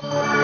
이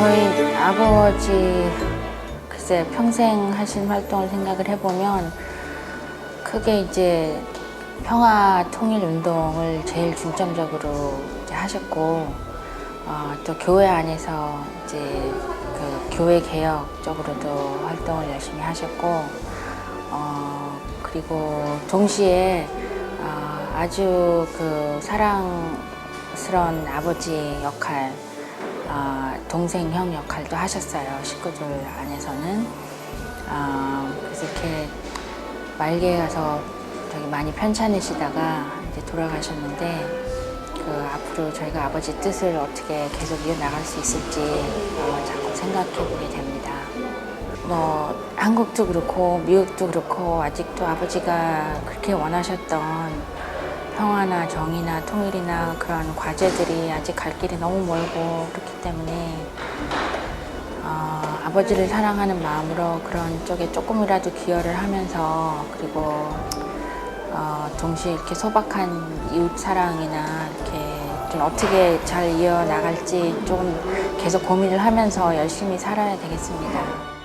저희 아버지 글쎄 평생 하신 활동을 생각을 해보면 크게 이제 평화 통일 운동을 제일 중점적으로 하셨고 어, 또 교회 안에서 이제 그 교회 개혁 쪽으로도 활동을 열심히 하셨고 어, 그리고 동시에 어, 아주 그 사랑스러운 아버지 역할 아, 동생 형 역할도 하셨어요 식구들 안에서는 아, 그래서 이렇게 말기에 가서 되게 많이 편찮으시다가 이제 돌아가셨는데 그 앞으로 저희가 아버지 뜻을 어떻게 계속 이어나갈 수 있을지 어, 자꾸 생각해 보게 됩니다. 뭐 한국도 그렇고 미국도 그렇고 아직도 아버지가 그렇게 원하셨던 평화나 정의나 통일이나 그런 과제들이 아직 갈 길이 너무 멀고 그렇기 때문에 어, 아버지를 사랑하는 마음으로 그런 쪽에 조금이라도 기여를 하면서 그리고 어, 동시에 이렇게 소박한 이웃 사랑이나 이렇게 좀 어떻게 잘 이어 나갈지 조금 계속 고민을 하면서 열심히 살아야 되겠습니다.